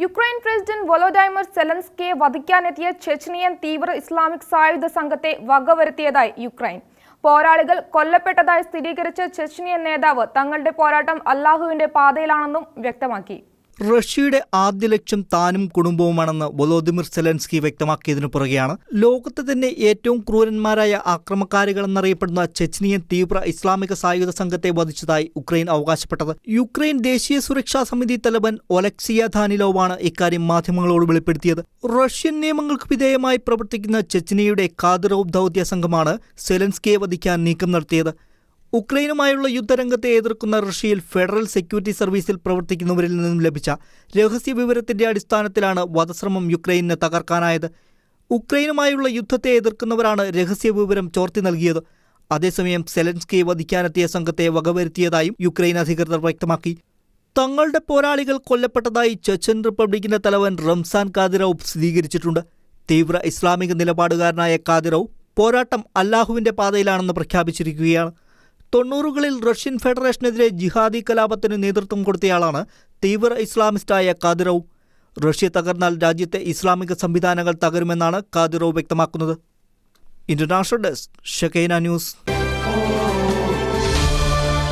Ukraine president Volodymyr സെലൻസ്കിയെ വധിക്കാനെത്തിയ Chechnyan തീവ്ര ഇസ്ലാമിക് സായുധ സംഘത്തെ വകവരുത്തിയതായി യുക്രൈൻ. പോരാളികൾ കൊല്ലപ്പെട്ടതായി സ്ഥിരീകരിച്ച ചെച്നിയൻ നേതാവ് തങ്ങളുടെ പോരാട്ടം അല്ലാഹുവിന്റെ പാതയിലാണെന്നും വ്യക്തമാക്കി. റഷ്യയുടെ ആദ്യ ലക്ഷ്യം താനും കുടുംബവുമാണെന്ന് വൊലോദിമിർ സെലൻസ്കി വ്യക്തമാക്കിയതിനു പുറകെയാണ്. ലോകത്തെ തന്നെ ഏറ്റവും ക്രൂരന്മാരായ ആക്രമകാരികളെന്നറിയപ്പെടുന്ന ചെച്നിയൻ തീവ്ര ഇസ്ലാമിക സായുധ സംഘത്തെ വധിച്ചതായി ഉക്രൈൻ അവകാശപ്പെട്ടത്. യുക്രൈൻ ദേശീയ സുരക്ഷാ സമിതി തലവൻ ഒലക്സിയ ധാനിലോവാണ് ഇക്കാര്യം മാധ്യമങ്ങളോട് വെളിപ്പെടുത്തിയത്. റഷ്യൻ നിയമങ്ങൾക്ക് വിധേയമായി പ്രവർത്തിക്കുന്ന ചെച്നിയയുടെ കാദിറോവ് ദൗത്യ സംഘമാണ് സെലൻസ്കിയെ വധിക്കാൻ നീക്കം നടത്തിയത്. ഉക്രൈനുമായുള്ള യുദ്ധരംഗത്തെ എതിർക്കുന്ന റഷ്യയിൽ ഫെഡറൽ സെക്യൂരിറ്റി സർവീസിൽ പ്രവർത്തിക്കുന്നവരിൽ നിന്നും ലഭിച്ച രഹസ്യ വിവരത്തിന്റെ അടിസ്ഥാനത്തിലാണ് വധശ്രമം യുക്രൈനിന് തകർക്കാനായത്. ഉക്രൈനുമായുള്ള യുദ്ധത്തെ എതിർക്കുന്നവരാണ് രഹസ്യ വിവരം ചോർത്തി നൽകിയത്. അതേസമയം സെലൻസ്കിയെ വധിക്കാനെത്തിയ സംഘത്തെ വകവരുത്തിയതായും യുക്രൈൻ അധികൃതർ വ്യക്തമാക്കി. തങ്ങളുടെ പോരാളികൾ കൊല്ലപ്പെട്ടതായി ചെച്ചൻ റിപ്പബ്ലിക്കിന്റെ തലവൻ റംസാൻ കാദിറോവ് സ്ഥിരീകരിച്ചിട്ടുണ്ട്. തീവ്ര ഇസ്ലാമിക നിലപാടുകാരനായ കാദിറോവ് പോരാട്ടം അല്ലാഹുവിന്റെ പാതയിലാണെന്ന് പ്രഖ്യാപിച്ചിരിക്കുകയാണ്. തൊണ്ണൂറുകളിൽ റഷ്യൻ ഫെഡറേഷനെതിരെ ജിഹാദി കലാപത്തിന് നേതൃത്വം കൊടുത്തയാളാണ് തീവ്ര ഇസ്ലാമിസ്റ്റായ കാദിറവ്. റഷ്യ തകർന്നാൽ രാജ്യത്തെ ഇസ്ലാമിക സംവിധാനങ്ങൾ തകരുമെന്നാണ് കാദിറോവ് വ്യക്തമാക്കുന്നത്. International desk Shekinah news.